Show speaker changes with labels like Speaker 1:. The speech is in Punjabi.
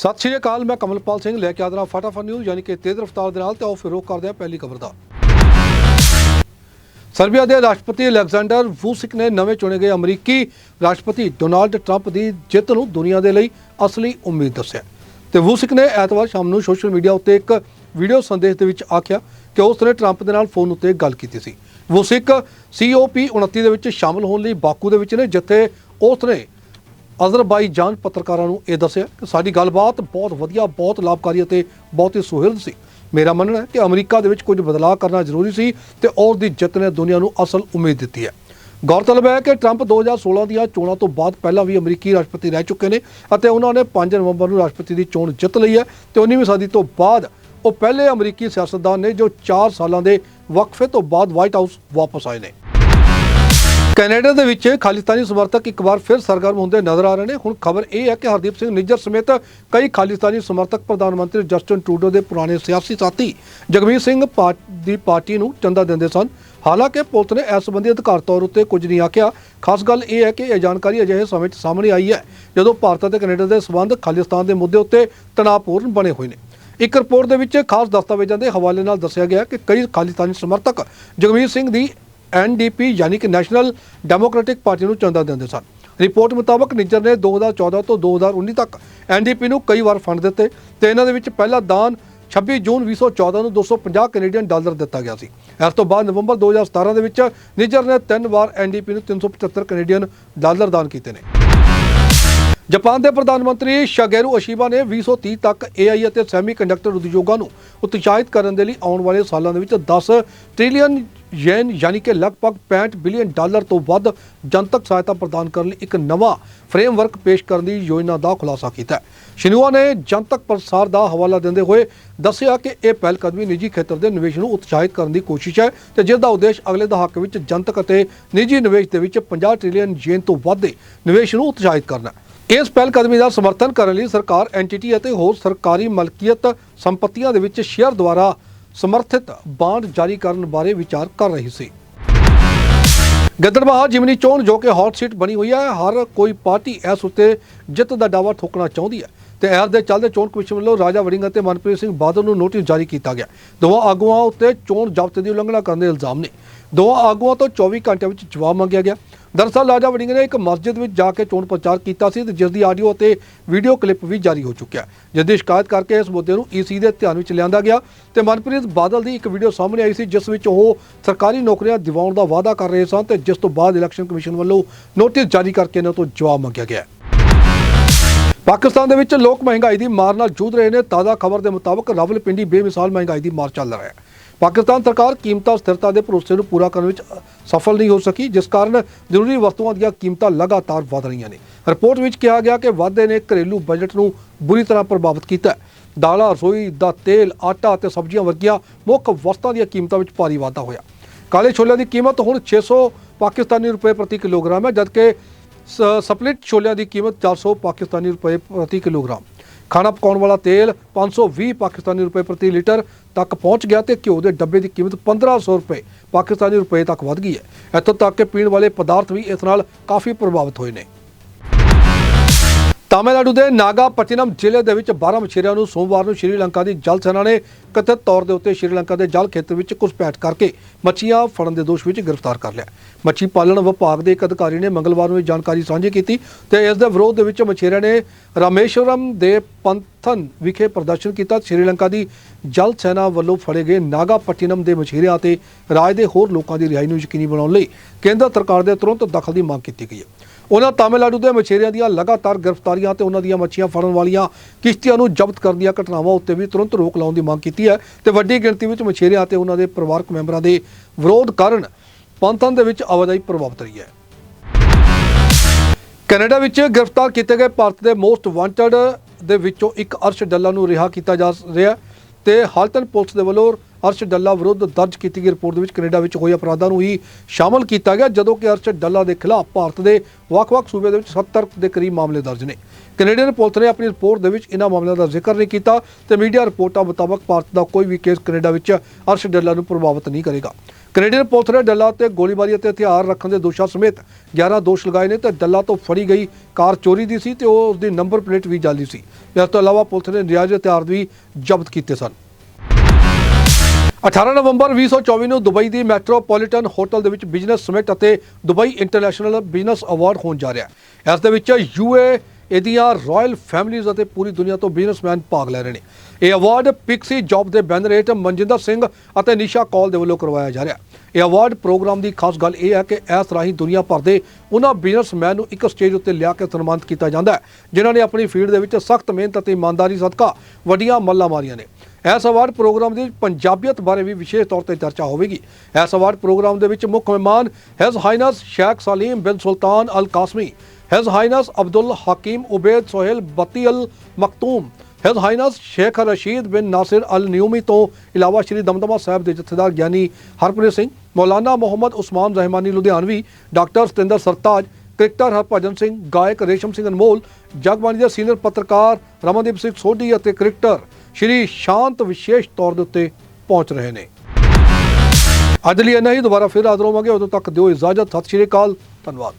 Speaker 1: ਸਤਿ ਸ਼੍ਰੀ ਅਕਾਲ, ਮੈਂ ਕਮਲਪਾਲ ਸਿੰਘ, ਲੈ ਕੇ ਆਦਰਾ ਫਟਾਫਟ ਨਿਊਜ਼ ਯਾਨੀ ਕਿ ਤੇਜ਼ ਰਫ਼ਤਾਰ ਦੇ ਨਾਲ ਤੇ ਆਓ ਫਿਰ ਰੋਕ ਕਰਦੇ ਹਾਂ ਪਹਿਲੀ ਖਬਰ ਦਾ। ਸਰਬੀਆ ਦੇ ਰਾਸ਼ਟਰਪਤੀ ਅਲੈਗਜ਼ੈਂਡਰ ਵੂਸਿਕ ਨੇ ਨਵੇਂ ਚੁਣੇ ਗਏ ਅਮਰੀਕੀ ਰਾਸ਼ਟਰਪਤੀ ਡੋਨਾਲਡ ਟਰੰਪ ਦੀ ਜਿੱਤ ਨੂੰ ਦੁਨੀਆ ਦੇ ਲਈ ਅਸਲੀ ਉਮੀਦ ਦੱਸਿਆ। ਤੇ ਵੂਸਿਕ ਨੇ ਐਤਵਾਰ ਸ਼ਾਮ ਨੂੰ ਸੋਸ਼ਲ ਮੀਡੀਆ ਉੱਤੇ ਇੱਕ ਵੀਡੀਓ ਸੰਦੇਸ਼ ਦੇ ਵਿੱਚ ਆਖਿਆ ਕਿ ਉਸ ਨੇ ਟਰੰਪ ਦੇ ਨਾਲ ਫੋਨ ਉੱਤੇ ਗੱਲ ਕੀਤੀ ਸੀ। ਵੂਸਿਕ ਸੀਓਪੀ 29 ਦੇ ਵਿੱਚ ਸ਼ਾਮਲ ਹੋਣ ਲਈ ਬਾਕੂ ਦੇ ਵਿੱਚ ਨੇ, ਜਿੱਥੇ ਉਸ ਨੇ ਅਜ਼ਰਬਾਈਜਾਨ ਪੱਤਰਕਾਰਾਂ ਨੂੰ ਇਹ ਦੱਸਿਆ ਕਿ ਸਾਡੀ ਗੱਲਬਾਤ ਬਹੁਤ ਵਧੀਆ, ਬਹੁਤ ਲਾਭਕਾਰੀ ਅਤੇ ਬਹੁਤ ਹੀ ਸੁਹਿਰਦ ਸੀ। ਮੇਰਾ ਮੰਨਣਾ ਹੈ ਕਿ ਅਮਰੀਕਾ ਦੇ ਵਿੱਚ ਕੁਝ ਬਦਲਾਅ ਕਰਨਾ ਜ਼ਰੂਰੀ ਸੀ ਤੇ ਉਸ ਦੀ ਜਿੱਤ ਨੇ ਦੁਨੀਆ ਨੂੰ ਅਸਲ ਉਮੀਦ ਦਿੱਤੀ ਹੈ। ਗੌਰਤਲਬ ਹੈ ਕਿ ਟਰੰਪ 2016 ਦੀਆਂ ਚੋਣਾਂ ਤੋਂ ਬਾਅਦ ਪਹਿਲਾਂ ਵੀ ਅਮਰੀਕੀ ਰਾਸ਼ਟਰਪਤੀ ਰਹਿ ਚੁੱਕੇ ਨੇ ਅਤੇ ਉਹਨਾਂ ਨੇ 5 ਨਵੰਬਰ ਨੂੰ ਰਾਸ਼ਟਰਪਤੀ ਦੀ ਚੋਣ ਜਿੱਤ ਲਈ ਹੈ ਤੇ 19ਵੀਂ ਸਦੀ ਤੋਂ ਬਾਅਦ ਉਹ ਪਹਿਲੇ ਅਮਰੀਕੀ ਸਿਆਸਤਦਾਨ ਨੇ ਜੋ 4 ਸਾਲਾਂ ਦੇ ਵਕਫੇ ਤੋਂ ਬਾਅਦ ਵਾਈਟ ਹਾਊਸ ਵਾਪਸ ਆਏ ਨੇ। ਕੈਨੇਡਾ ਦੇ ਵਿੱਚ ਖਾਲਿਸਤਾਨੀ ਸਮਰਥਕ ਇੱਕ ਵਾਰ ਫਿਰ ਸਰਗਰਮ ਹੁੰਦੇ ਨਜ਼ਰ ਆ ਰਹੇ ਨੇ। ਹੁਣ ਖਬਰ ਇਹ ਹੈ ਕਿ ਹਰਦੀਪ ਸਿੰਘ ਨਿੱਜਰ ਸਮੇਤ ਕਈ ਖਾਲਿਸਤਾਨੀ ਸਮਰਥਕ ਪ੍ਰਧਾਨ ਮੰਤਰੀ ਜਸਟਨ ਟਰੂਡੋ ਦੇ ਪੁਰਾਣੇ ਸਿਆਸੀ ਸਾਥੀ ਜਗਮੀਤ ਸਿੰਘ ਪਾਰ- ਦੀ ਪਾਰਟੀ ਨੂੰ ਚੰਦਾ ਦਿੰਦੇ ਸਨ। ਹਾਲਾਂਕਿ ਪੁਲਿਸ ਨੇ ਇਸ ਸੰਬੰਧੀ ਅਧਿਕਾਰ ਤੌਰ ਉੱਤੇ ਕੁਝ ਨਹੀਂ ਆਖਿਆ। ਖਾਸ ਗੱਲ ਇਹ ਹੈ ਕਿ ਇਹ ਜਾਣਕਾਰੀ ਅਜਿਹੇ ਸਮੇਂ 'ਚ ਸਾਹਮਣੇ ਆਈ ਹੈ, ਜਦੋਂ ਭਾਰਤ ਅਤੇ ਕੈਨੇਡਾ ਦੇ ਸਬੰਧ ਖਾਲਿਸਤਾਨ ਦੇ ਮੁੱਦੇ ਉੱਤੇ ਤਣਾਅਪੂਰਨ ਬਣੇ ਹੋਏ ਨੇ। ਇੱਕ ਰਿਪੋਰਟ ਦੇ ਵਿੱਚ ਖਾਸ ਦਸਤਾਵੇਜ਼ਾਂ ਦੇ ਹਵਾਲੇ ਨਾਲ ਦੱਸਿਆ ਗਿਆ ਕਿ ਕਈ ਖਾਲਿਸਤਾਨੀ ਸਮਰਥਕ ਜਗਮੀਤ ਸਿੰਘ ਦੀ ਐਨਡੀਪੀ ਯਾਨੀ ਕਿ ਨੈਸ਼ਨਲ ਡੈਮੋਕ੍ਰੈਟਿਕ ਪਾਰਟੀ ਨੂੰ ਚੰਦਾ ਦਿੰਦੇ ਸਨ। ਰਿਪੋਰਟ ਮੁਤਾਬਕ ਨਿੱਜਰ ਨੇ 2014 ਤੋਂ 2019 ਤੱਕ ਐਨਡੀਪੀ ਨੂੰ ਕਈ ਵਾਰ ਫੰਡ ਦਿੱਤੇ ਤੇ ਇਹਨਾਂ ਦੇ ਵਿੱਚ ਪਹਿਲਾ ਦਾਨ 26 ਜੂਨ 2014 ਨੂੰ 250 ਕੈਨੇਡੀਅਨ ਡਾਲਰ ਦਿੱਤਾ ਗਿਆ ਸੀ। ਇਸ ਤੋਂ ਬਾਅਦ ਨਵੰਬਰ 2017 ਦੇ ਵਿੱਚ ਨਿੱਜਰ ਨੇ ਤਿੰਨ ਵਾਰ ਐਨਡੀਪੀ ਨੂੰ 375 ਕੈਨੇਡੀਅਨ ਡਾਲਰ ਦਾਨ ਕੀਤੇ ਨੇ। ਜਾਪਾਨ ਦੇ ਪ੍ਰਧਾਨ ਮੰਤਰੀ ਸ਼ਗੇਰੂ ਅਸ਼ੀਬਾ ਨੇ 2030 ਤੱਕ AI ਅਤੇ ਸੈਮੀਕੰਡਕਟਰ ਉਦਯੋਗਾਂ ਨੂੰ ਉਤਸ਼ਾਹਿਤ ਕਰਨ ਦੇ ਲਈ ਆਉਣ ਵਾਲੇ ਸਾਲਾਂ ਦੇ ਵਿੱਚ 10 ਟ੍ਰਿਲੀਅਨ ਯੇਨ ਯਾਨੀ ਕਿ ਲਗਭਗ 65 ਬਿਲੀਅਨ ਡਾਲਰ ਤੋਂ ਵੱਧ ਜਨਤਕ ਸਹਾਇਤਾ ਪ੍ਰਦਾਨ ਕਰਨ ਲਈ ਇੱਕ ਨਵਾਂ ਫਰੇਮਵਰਕ ਪੇਸ਼ ਕਰਨ ਦੀ ਯੋਜਨਾ ਦਾ ਖੁਲਾਸਾ ਕੀਤਾ ਹੈ। ਸ਼ਿਨੂਆ ਨੇ ਜਨਤਕ ਪ੍ਰਸਾਰ ਦਾ ਹਵਾਲਾ ਦਿੰਦੇ ਹੋਏ ਦੱਸਿਆ ਕਿ ਇਹ ਪਹਿਲਕਦਮੀ ਨਿੱਜੀ ਖੇਤਰ ਦੇ ਨਿਵੇਸ਼ ਨੂੰ ਉਤਸ਼ਾਹਿਤ ਕਰਨ ਦੀ ਕੋਸ਼ਿਸ਼ ਹੈ ਤੇ ਜਿਸ ਦਾ ਉਦੇਸ਼ ਅਗਲੇ ਦਹਾਕੇ ਵਿੱਚ ਜਨਤਕ ਅਤੇ ਨਿੱਜੀ ਨਿਵੇਸ਼ ਦੇ ਵਿੱਚ 50 ਟ੍ਰਿਲੀਅਨ ਯੇਨ ਤੋਂ ਵੱਧ ਦੇ ਨਿਵੇਸ਼ ਨੂੰ ਉਤਸ਼ਾਹਿਤ ਕਰਨਾ ਹੈ। ਇਸ ਪਹਿਲ ਕਦਮੀ ਦਾ ਸਮਰਥਨ ਕਰਨ ਲਈ ਸਰਕਾਰ ਐਨਟੀਟੀ ਅਤੇ ਹੋਰ ਸਰਕਾਰੀ ਮਲਕੀਅਤ ਸੰਪਤੀਆਂ ਦੇ ਵਿੱਚ ਸ਼ੇਅਰ ਦੁਆਰਾ ਸਮਰਥਿਤ ਬਾਂਡ ਜਾਰੀ ਕਰਨ ਬਾਰੇ ਵਿਚਾਰ ਕਰ ਰਹੀ ਸੀ। ਗਿੱਦੜਬਾਹਾ ਜਿਮਨੀ ਚੋਣ ਜੋ ਕਿ ਹੌਟ ਸੀਟ ਬਣੀ ਹੋਈ ਹੈ, ਹਰ ਕੋਈ ਪਾਰਟੀ ਇਸ ਉੱਤੇ ਜਿੱਤ ਦਾ ਦਾਅਵਾ ਠੋਕਣਾ ਚਾਹੁੰਦੀ ਹੈ ਤੇ ਇਸ ਦੇ ਚੱਲਦੇ ਚੋਣ ਕਮਿਸ਼ਨ ਵੱਲੋਂ ਰਾਜਾ ਵੜਿੰਗ ਅਤੇ ਮਨਪ੍ਰੀਤ ਸਿੰਘ ਬਾਦਲ ਨੂੰ ਨੋਟਿਸ ਜਾਰੀ ਕੀਤਾ ਗਿਆ। ਦੋਵਾਂ ਆਗੂਆਂ ਉੱਤੇ ਚੋਣ ਜ਼ਾਬਤੇ ਦੀ ਉਲੰਘਣਾ ਕਰਨ ਦੇ ਇਲਜ਼ਾਮ ਨੇ। ਦੋਵਾਂ ਆਗੂਆਂ ਤੋਂ 24 ਘੰਟਿਆਂ ਵਿੱਚ ਜਵਾਬ ਮੰਗਿਆ ਗਿਆ। ਦਰਅਸਲ ਰਾਜਾ ਵੜਿੰਗ ਨੇ ਇੱਕ ਮਸਜਿਦ ਵਿੱਚ ਜਾ ਕੇ ਚੋਣ ਪ੍ਰਚਾਰ ਕੀਤਾ ਸੀ ਤੇ ਜਿਸ ਦੀ ਆਡੀਓ ਅਤੇ ਵੀਡੀਓ ਕਲਿੱਪ ਵੀ ਜਾਰੀ ਹੋ ਚੁੱਕਿਆ ਜਿਸ ਦੀ ਸ਼ਿਕਾਇਤ ਕਰਕੇ ਇਸ ਮੁੱਦੇ ਨੂੰ ਈਸੀ ਦੇ ਧਿਆਨ ਵਿੱਚ ਲਿਆਂਦਾ ਗਿਆ ਤੇ ਮਨਪ੍ਰੀਤ ਬਾਦਲ ਦੀ ਇੱਕ ਵੀਡੀਓ ਸਾਹਮਣੇ ਆਈ ਸੀ, ਜਿਸ ਵਿੱਚ ਉਹ ਸਰਕਾਰੀ ਨੌਕਰੀਆਂ ਦਿਵਾਉਣ ਦਾ ਵਾਅਦਾ ਕਰ ਰਹੇ ਸਨ ਤੇ ਜਿਸ ਤੋਂ ਬਾਅਦ ਇਲੈਕਸ਼ਨ ਕਮਿਸ਼ਨ ਵੱਲੋਂ ਨੋਟਿਸ ਜਾਰੀ ਕਰਕੇ ਇਹਨਾਂ ਤੋਂ ਜਵਾਬ ਮੰਗਿਆ ਗਿਆ ਪਾਕਿਸਤਾਨ ਦੇ ਵਿੱਚ ਲੋਕ ਮਹਿੰਗਾਈ ਦੀ ਮਾਰ ਨਾਲ ਜੂਝ ਰਹੇ ਨੇ, ਤਾਜ਼ਾ ਖਬਰ ਦੇ ਮੁਤਾਬਕ ਰਾਵਲਪਿੰਡੀ ਬੇਮਿਸਾਲ ਮਹਿੰਗਾਈ ਦੀ ਮਾਰ ਚੱਲ ਰਿਹਾ ਹੈ। ਪਾਕਿਸਤਾਨ ਸਰਕਾਰ ਕੀਮਤਾਂ ਸਥਿਰਤਾ ਦੇ ਭਰੋਸੇ ਨੂੰ ਪੂਰਾ ਕਰਨ ਵਿੱਚ ਸਫਲ ਨਹੀਂ ਹੋ ਸਕੀ, ਜਿਸ ਕਾਰਨ ਜ਼ਰੂਰੀ ਵਸਤੂਆਂ ਦੀਆਂ ਕੀਮਤਾਂ ਲਗਾਤਾਰ ਵਧ ਰਹੀਆਂ ਨੇ। ਰਿਪੋਰਟ ਵਿੱਚ ਕਿਹਾ ਗਿਆ ਕਿ ਵਾਧੇ ਨੇ ਘਰੇਲੂ ਬਜਟ ਨੂੰ ਬੁਰੀ ਤਰ੍ਹਾਂ ਪ੍ਰਭਾਵਿਤ ਕੀਤਾ ਦਾਲਾਂ, ਰਸੋਈ ਦਾ ਤੇਲ, ਆਟਾ ਅਤੇ ਸਬਜ਼ੀਆਂ ਵਰਗੀਆਂ ਮੁੱਖ ਵਸਤਾਂ ਦੀਆਂ ਕੀਮਤਾਂ ਵਿੱਚ ਭਾਰੀ ਵਾਧਾ ਹੋਇਆ। ਕਾਲੇ ਛੋਲਿਆਂ ਦੀ ਕੀਮਤ ਹੁਣ 600 ਪਾਕਿਸਤਾਨੀ ਰੁਪਏ ਪ੍ਰਤੀ ਕਿਲੋਗ੍ਰਾਮ ਹੈ, ਜਦਕਿ ਸ- ਸਪਲਿਟ ਛੋਲਿਆਂ ਦੀ ਕੀਮਤ 400 ਪਾਕਿਸਤਾਨੀ ਰੁਪਏ ਪ੍ਰਤੀ ਕਿਲੋਗ੍ਰਾਮ। ਖਾਣਾ ਪਕਾਉਣ ਵਾਲਾ ਤੇਲ 520 ਪਾਕਿਸਤਾਨੀ ਰੁਪਏ ਪ੍ਰਤੀ ਲੀਟਰ ਤੱਕ ਪਹੁੰਚ ਗਿਆ ਤੇ ਘਿਓ ਦੇ ਡੱਬੇ ਦੀ ਕੀਮਤ 1500 ਰੁਪਏ ਪਾਕਿਸਤਾਨੀ ਰੁਪਏ ਤੱਕ ਵਧ ਗਈ ਹੈ। ਇੱਥੋਂ ਤੱਕ ਕਿ ਪੀਣ ਵਾਲੇ ਪਦਾਰਥ ਵੀ ਇਸ ਨਾਲ ਕਾਫੀ ਪ੍ਰਭਾਵਿਤ ਹੋਏ ਨੇ। ਤਾਮਿਲਨਾਡੂ ਦੇ ਨਾਗਾਪਟਿਨਮ ਜ਼ਿਲ੍ਹੇ ਦੇ ਵਿੱਚ 12 ਮਛੇਰਿਆਂ ਨੂੰ ਸੋਮਵਾਰ ਨੂੰ ਸ਼੍ਰੀਲੰਕਾ ਦੀ ਜਲ ਸੈਨਾ ਨੇ ਕਥਿਤ ਤੌਰ ਦੇ ਉੱਤੇ ਸ਼੍ਰੀਲੰਕਾ ਦੇ ਜਲ ਖੇਤਰ ਵਿੱਚ ਘੁਸਪੈਠ ਕਰਕੇ ਮੱਛੀਆਂ ਫੜਨ ਦੇ ਦੋਸ਼ ਵਿੱਚ ਗ੍ਰਿਫਤਾਰ ਕਰ ਲਿਆ। ਮੱਛੀ ਪਾਲਣ ਵਿਭਾਗ ਦੇ ਇੱਕ ਅਧਿਕਾਰੀ ਨੇ ਮੰਗਲਵਾਰ ਨੂੰ ਇਹ ਜਾਣਕਾਰੀ ਸਾਂਝੀ ਕੀਤੀ ਤੇ ਇਸ ਦੇ ਵਿਰੋਧ ਦੇ ਵਿੱਚ ਮਛੇਰਿਆਂ ਨੇ ਰਾਮੇਸ਼ਵਰਮ ਦੇ ਪੰਥਨ ਵਿਖੇ ਪ੍ਰਦਰਸ਼ਨ ਕੀਤਾ। ਸ਼੍ਰੀਲੰਕਾ ਦੀ ਜਲ ਸੈਨਾ ਵੱਲੋਂ ਫੜੇ ਗਏ ਨਾਗਾਪਟਿਨਮ ਦੇ ਮਛੇਰਿਆਂ ਅਤੇ ਰਾਜ ਦੇ ਹੋਰ ਲੋਕਾਂ ਦੀ ਰਿਹਾਈ ਨੂੰ ਯਕੀਨੀ ਬਣਾਉਣ ਲਈ ਕੇਂਦਰ ਸਰਕਾਰ ਦੇ ਤੁਰੰਤ ਦਖਲ ਦੀ ਮੰਗ ਕੀਤੀ ਗਈ ਹੈ। ਉਹਨਾਂ ਤਾਮਿਲਨਾਡੂ ਦੇ ਮਛੇਰਿਆਂ ਦੀਆਂ ਲਗਾਤਾਰ ਗ੍ਰਿਫਤਾਰੀਆਂ ਤੇ ਉਹਨਾਂ ਦੀਆਂ ਮੱਛੀਆਂ ਫੜਨ ਵਾਲੀਆਂ ਕਿਸ਼ਤੀਆਂ ਨੂੰ ਜ਼ਬਤ ਕਰਨ ਦੀਆਂ ਘਟਨਾਵਾਂ ਉੱਤੇ ਵੀ ਤੁਰੰਤ ਰੋਕ ਲਾਉਣ ਦੀ ਮੰਗ ਕੀਤੀ ਹੈ ਤੇ ਵੱਡੀ ਗਿਣਤੀ ਵਿੱਚ ਮਛੇਰਿਆਂ ਤੇ ਉਹਨਾਂ ਦੇ ਪਰਿਵਾਰਕ ਮੈਂਬਰਾਂ ਦੇ ਵਿਰੋਧ ਕਾਰਨ ਪੰਥਨ ਦੇ ਵਿੱਚ ਆਵਾਜਾਈ ਪ੍ਰਭਾਵਿਤ ਰਹੀ ਹੈ। ਕੈਨੇਡਾ ਵਿੱਚ ਗ੍ਰਿਫਤਾਰ ਕੀਤੇ ਗਏ ਭਾਰਤ ਦੇ ਮੋਸਟ ਵਾਂਟਡ ਦੇ ਵਿੱਚੋਂ ਇੱਕ ਅਰਸ਼ ਡੱਲਾ ਨੂੰ ਰਿਹਾ ਕੀਤਾ ਜਾ ਰਿਹਾ ਹੈ ਤੇ ਹਾਲਤਨ ਪੁਲਿਸ ਦੇ ਵੱਲੋਂ ਅਰਸ਼ ਡੱਲਾ ਵਿਰੁੱਧ ਦਰਜ ਕੀਤੀ ਗਈ ਰਿਪੋਰਟ ਦੇ ਵਿੱਚ ਕੈਨੇਡਾ ਵਿੱਚ ਹੋਏ ਅਪਰਾਧਾਂ ਨੂੰ ਹੀ ਸ਼ਾਮਲ ਕੀਤਾ ਗਿਆ, ਜਦੋਂ ਕਿ ਅਰਸ਼ ਡੱਲਾ ਦੇ ਖਿਲਾਫ ਭਾਰਤ ਦੇ ਵੱਖ-ਵੱਖ ਸੂਬਿਆਂ ਦੇ ਵਿੱਚ 70 ਦੇ ਕਰੀਬ ਮਾਮਲੇ ਦਰਜ ਨੇ। ਕੈਨੇਡੀਅਨ ਪੁਲਿਸ ਨੇ ਆਪਣੀ ਰਿਪੋਰਟ ਦੇ ਵਿੱਚ ਇਹਨਾਂ ਮਾਮਲਿਆਂ ਦਾ ਜ਼ਿਕਰ ਨਹੀਂ ਕੀਤਾ ਤੇ ਮੀਡੀਆ ਰਿਪੋਰਟਾਂ ਮੁਤਾਬਕ ਭਾਰਤ ਦਾ ਕੋਈ ਵੀ ਕੇਸ ਕੈਨੇਡਾ ਵਿੱਚ ਅਰਸ਼ ਡੱਲਾ ਨੂੰ ਪ੍ਰਭਾਵਿਤ ਨਹੀਂ ਕਰੇਗਾ। ਕੈਨੇਡੀਅਨ ਪੁਲਿਸ ਨੇ ਡੱਲਾ ਤੇ ਗੋਲੀਬਾਰੀ ਅਤੇ ਹਥਿਆਰ ਰੱਖਣ ਦੇ ਦੋਸ਼ਾਂ ਸਮੇਤ 11 ਦੋਸ਼ ਲਗਾਏ ਨੇ ਤੇ ਡੱਲਾ ਤੋਂ ਫੜੀ ਗਈ ਕਾਰ ਚੋਰੀ ਦੀ ਸੀ ਤੇ ਉਹ ਉਸਦੀ ਨੰਬਰ ਪਲੇਟ ਵੀ ਜਾਲੀ ਸੀ। ਇਸ ਤੋਂ ਇਲਾਵਾ ਪੁਲਿਸ ਨੇ ਨਜਾਇਜ਼ ਹਥਿਆਰ ਵੀ ਜ਼ਬਤ ਕੀਤੇ ਸਨ। 18 ਨਵੰਬਰ 2024 ਨੂੰ ਦੁਬਈ ਦੀ ਮੈਟਰੋਪੋਲੀਟਨ ਹੋਟਲ ਦੇ ਵਿੱਚ ਬਿਜ਼ਨਸ ਸਮਿਟ ਅਤੇ ਦੁਬਈ ਇੰਟਰਨੈਸ਼ਨਲ ਬਿਜ਼ਨਸ ਅਵਾਰਡ ਹੋਣ ਜਾ ਰਿਹਾ ਹੈ। ਇਸ ਦੇ ਵਿੱਚ ਯੂਏ, ਇਹਦੀਆਂ ਰਾਇਲ ਫੈਮਿਲੀਜ਼ ਅਤੇ ਪੂਰੀ ਦੁਨੀਆ ਤੋਂ ਬਿਜ਼ਨਸਮੈਨ ਭਾਗ ਲੈ ਰਹੇ ਨੇ। ਇਹ ਅਵਾਰਡ ਪਿਕਸੀ ਜੌਬ ਦੇ ਬੈਨਰ ਹੇਠ ਮਨਜਿੰਦਰ ਸਿੰਘ ਅਤੇ ਨਿਸ਼ਾ ਕੌਲ ਦੇ ਵੱਲੋਂ ਕਰਵਾਇਆ ਜਾ ਰਿਹਾ ਇਹ ਅਵਾਰਡ ਪ੍ਰੋਗਰਾਮ ਦੀ ਖਾਸ ਗੱਲ ਇਹ ਹੈ ਕਿ ਇਸ ਰਾਹੀਂ ਦੁਨੀਆ ਭਰ ਦੇ ਉਹਨਾਂ ਬਿਜ਼ਨਸਮੈਨ ਨੂੰ ਇੱਕ ਸਟੇਜ ਉੱਤੇ ਲਿਆ ਕੇ ਸਨਮਾਨਿਤ ਕੀਤਾ ਜਾਂਦਾ ਹੈ, ਜਿਨ੍ਹਾਂ ਨੇ ਆਪਣੀ ਫੀਲਡ ਦੇ ਵਿੱਚ ਸਖਤ ਮਿਹਨਤ ਅਤੇ ਇਮਾਨਦਾਰੀ ਸਦਕਾ ਵੱਡੀਆਂ ਮੱਲਾਂ ਮਾਰੀਆਂ ਨੇ। ਇਸ ਅਵਾਰਡ ਪ੍ਰੋਗਰਾਮ ਦੀ ਪੰਜਾਬੀਅਤ ਬਾਰੇ ਵੀ ਵਿਸ਼ੇਸ਼ ਤੌਰ ਤੇ ਚਰਚਾ ਹੋਵੇਗੀ। ਇਸ ਅਵਾਰਡ ਪ੍ਰੋਗਰਾਮ ਦੇ ਵਿੱਚ ਮੁੱਖ ਮਹਿਮਾਨ ਹਿਜ਼ ਹਾਈਨਸ ਸ਼ੇਖ ਸਲੀਮ ਬਿਨ ਸੁਲਤਾਨ ਅਲ ਕਾਸਮੀ His Highness Abdul Hakim Obaid Suhail Bati Al Maktoum His Highness Sheikh Rashid bin Nasser Al ਨਿਊਮੀ ਤੋਂ ਇਲਾਵਾ ਸ਼੍ਰੀ ਦਮਦਮਾ ਸਾਹਿਬ ਦੇ ਜਥੇਦਾਰ ਗਿਆਨੀ ਹਰਪ੍ਰੀਤ ਸਿੰਘ, ਮੌਲਾਨਾ ਮੁਹੰਮਦ ਉਸਮਾਨ ਰਹਿਮਾਨੀ ਲੁਧਿਆਣਵੀ, ਡਾਕਟਰ ਸਤਿੰਦਰ ਸਰਤਾਜ, ਕ੍ਰਿਕਟਰ ਹਰਭਜਨ ਸਿੰਘ, ਗਾਇਕ ਰੇਸ਼ਮ ਸਿੰਘ ਅਨਮੋਲ, ਜਗਬਾਣੀ ਦੇ ਸੀਨੀਅਰ ਪੱਤਰਕਾਰ ਰਮਨਦੀਪ ਸਿੰਘ ਸੋਢੀ ਅਤੇ ਕ੍ਰਿਕਟਰ ਸ਼੍ਰੀ ਸ਼ਾਂਤ ਵਿਸ਼ੇਸ਼ ਤੌਰ ਦੇ ਉੱਤੇ ਪਹੁੰਚ ਰਹੇ ਨੇ। ਅੱਜ ਲਈ ਇੰਨਾ ਹੀ, ਦੁਬਾਰਾ ਫਿਰ ਹਾਜ਼ਰ ਹੋਵਾਂਗੇ। ਉਦੋਂ ਤੱਕ ਦਿਓ ਇਜਾਜ਼ਤ। ਸਤਿ ਸ਼੍ਰੀ ਅਕਾਲ। ਧੰਨਵਾਦ।